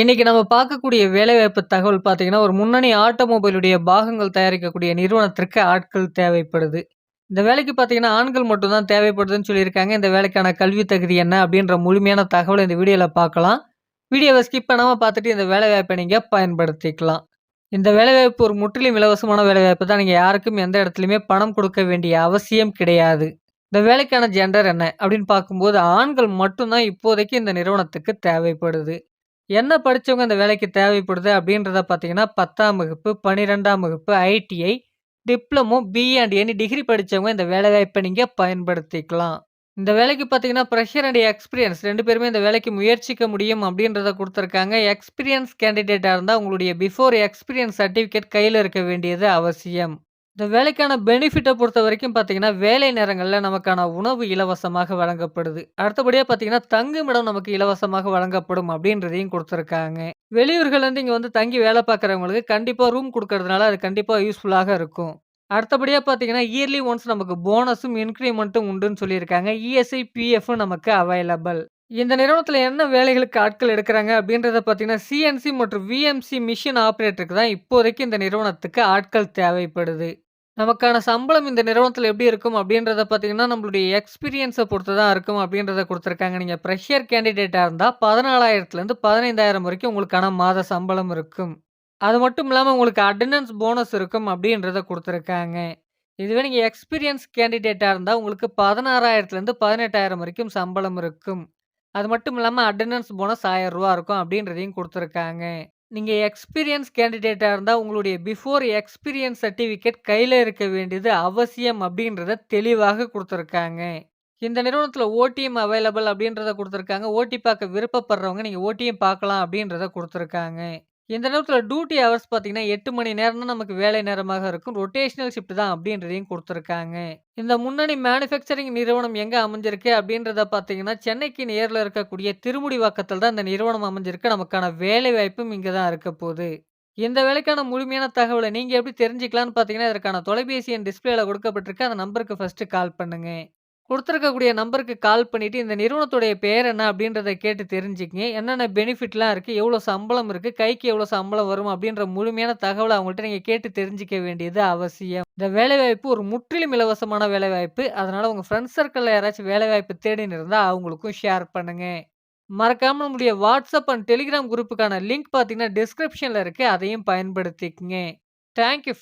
இன்னைக்கு நம்ம பார்க்கக்கூடிய வேலைவாய்ப்பு தகவல் பார்த்தீங்கன்னா, ஒரு முன்னணி ஆட்டோமொபைலுடைய பாகங்கள் தயாரிக்கக்கூடிய நிறுவனத்திற்கு ஆட்கள் தேவைப்படுது. இந்த வேலைக்கு பார்த்தீங்கன்னா, ஆண்கள் மட்டும்தான் தேவைப்படுதுன்னு சொல்லியிருக்காங்க. இந்த வேலைக்கான கல்வி தகுதி என்ன? அப்படின்ற முழுமையான தகவலை இந்த வீடியோவில் பார்க்கலாம். வீடியோவை ஸ்கிப் பண்ணாமல் பார்த்துட்டு இந்த வேலைவாய்ப்பை நீங்கள் பயன்படுத்திக்கலாம். இந்த வேலைவாய்ப்பு ஒரு முற்றிலும் இலவசமான வேலைவாய்ப்பு தான். நீங்கள் யாருக்கும் எந்த இடத்துலையுமே பணம் கொடுக்க வேண்டிய அவசியம் கிடையாது. இந்த வேலைக்கான ஜெண்டர் என்ன? அப்படின்னு பார்க்கும்போது, ஆண்கள் மட்டும் தான் இப்போதைக்கு இந்த நிறுவனத்துக்கு தேவைப்படுது. என்ன படிச்சவங்க இந்த வேலைக்கு தேவைப்படுது அப்படின்றத பார்த்தீங்கன்னா, 10ஆம் வகுப்பு, 12ஆம் வகுப்பு, ITI, diploma, BE and any degree படித்தவங்க இந்த வேலைவாய்ப்பை நீங்கள் பயன்படுத்திக்கலாம். இந்த வேலைக்கு பார்த்தீங்கன்னா, ப்ரெஷர் அண்ட் எக்ஸ்பீரியன்ஸ் ரெண்டு பேருமே இந்த வேலைக்கு முயற்சிக்க முடியும் அப்படின்றத கொடுத்துருக்காங்க எக்ஸ்பீரியன்ஸ் கேண்டிடேட்டாக இருந்தால் உங்களுடைய பிஃபோர் எக்ஸ்பீரியன்ஸ் சர்டிஃபிகேட் கையில் இருக்க வேண்டியது அவசியம். இந்த வேலைக்கான பெனிஃபிட்டை பொறுத்த வரைக்கும் பார்த்தீங்கன்னா, வேலை நேரங்களில் நமக்கான உணவு இலவசமாக வழங்கப்படுது. அடுத்தபடியாக பார்த்தீங்கன்னா, தங்குமிடம் நமக்கு இலவசமாக வழங்கப்படும் அப்படின்றதையும் கொடுத்துருக்காங்க வெளியூர்கள்லேருந்து இங்கே வந்து தங்கி வேலை பார்க்குறவங்களுக்கு கண்டிப்பாக ரூம் கொடுக்கறதுனால அது கண்டிப்பாக யூஸ்ஃபுல்லாக இருக்கும். அடுத்தபடியாக பார்த்தீங்கன்னா, இயர்லி ஒன்ஸ் நமக்கு போனஸும், இன்க்ரிமெண்ட்டும் உண்டுன்னு சொல்லியிருக்காங்க. இஎஸ்ஐ, பிஎஃப்பும் நமக்கு அவைலபிள். இந்த நிறுவனத்தில் என்ன வேலைகளுக்கு ஆட்கள் எடுக்கிறாங்க அப்படின்றத பார்த்தீங்கன்னா, சிஎன்சி மற்றும் விஎம்சி மிஷின் ஆப்ரேட்டருக்கு தான் இப்போதைக்கு இந்த நிறுவனத்துக்கு ஆட்கள் தேவைப்படுது. நமக்கான சம்பளம் இந்த நிறுவனத்தில் எப்படி இருக்கும் அப்படின்றத பார்த்தீங்கன்னா, நம்மளுடைய எக்ஸ்பீரியன்ஸை பொறுத்து தான் இருக்கும் அப்படின்றத கொடுத்துருக்காங்க நீங்கள் ஃப்ரெஷர் கேண்டிடேட்டாக இருந்தால் பதினாலாயிரத்துலேருந்து பதினைந்தாயிரம் வரைக்கும் உங்களுக்கான மாத சம்பளம் இருக்கும். அது மட்டும் இல்லாமல் உங்களுக்கு அட்டண்டன்ஸ் போனஸ் இருக்கும் அப்படின்றத கொடுத்துருக்காங்க இதுவே நீங்கள் எக்ஸ்பீரியன்ஸ் கேண்டிடேட்டாக இருந்தால் உங்களுக்கு 16,000லேருந்து 18,000 வரைக்கும் சம்பளம் இருக்கும். அது மட்டும் இல்லாமல் அட்டண்டன்ஸ் போனஸ் ஆயிரம் ரூபா இருக்கும் அப்படின்றதையும் கொடுத்துருக்காங்க நீங்கள் எக்ஸ்பீரியன்ஸ் கேண்டிடேட்டாக இருந்தால் உங்களுடைய பிஃபோர் எக்ஸ்பீரியன்ஸ் சர்டிஃபிகேட் கையில் இருக்க வேண்டியது அவசியம் அப்படின்றத தெளிவாக கொடுத்துருக்காங்க. இந்த நிறுவனத்தில் ஓடிஎம் அவைலபிள் அப்படின்றத கொடுத்துருக்காங்க. ஓடி பார்க்க விருப்பப்படுறவங்க நீங்கள் ஓடியும் பார்க்கலாம் அப்படின்றத கொடுத்துருக்காங்க. இந்த நேரத்தில் டியூட்டி ஹவர்ஸ் பார்த்தீங்கன்னா, எட்டு மணி நேரம் தான் நமக்கு வேலை நேரமாக இருக்கும். ரொட்டேஷனல் ஷிஃப்ட் தான் அப்படின்றதையும் கொடுத்துருக்காங்க இந்த முன்னணி மேனுஃபேக்சரிங் நிறுவனம் எங்கே அமைஞ்சிருக்கு அப்படின்றத பார்த்தீங்கன்னா, சென்னைக்கு நேரில் இருக்கக்கூடிய திருமுடிவாக்கத்தில் தான் இந்த நிறுவனம் அமைஞ்சிருக்கு. நமக்கான வேலைவாய்ப்பும் இங்கே தான் இருக்க போகுது இந்த வேலைக்கான முழுமையான தகவலை நீங்கள் எப்படி தெரிஞ்சுக்கலான்னு பார்த்தீங்கன்னா, இதற்கான தொலைபேசி எண் டிஸ்பிளேல கொடுக்கப்பட்டிருக்கு. அந்த நம்பருக்கு ஃபர்ஸ்ட்டு கால் பண்ணுங்கள் கொடுத்துருக்கக்கூடிய நம்பருக்கு கால் பண்ணிட்டு, இந்த நிறுவனத்துடைய பேர் என்ன அப்படின்றத கேட்டு தெரிஞ்சுக்கங்க. என்னென்ன பெனிஃபிட்லாம் இருக்குது எவ்வளோ சம்பளம் இருக்குது கைக்கு எவ்வளோ சம்பளம் வரும்? அப்படின்ற முழுமையான தகவலை அவங்கள்ட்ட நீங்கள் கேட்டு தெரிஞ்சுக்க வேண்டியது அவசியம். இந்த வேலைவாய்ப்பு ஒரு முற்றிலும் இலவசமான வேலைவாய்ப்பு. அதனால் உங்க ஃப்ரெண்ட்ஸ் சர்க்கிளில் யாராச்சும் வேலைவாய்ப்பு தேடின்னு இருந்தால் அவங்களுக்கும் ஷேர் பண்ணுங்கள் மறக்காமல் நம்முடைய வாட்ஸ்அப் அண்ட் டெலிகிராம் குரூப்புக்கான லிங்க் பார்த்தீங்கன்னா, டிஸ்கிரிப்ஷனில் இருக்கு. அதையும் பயன்படுத்திக்கங்க. Thank you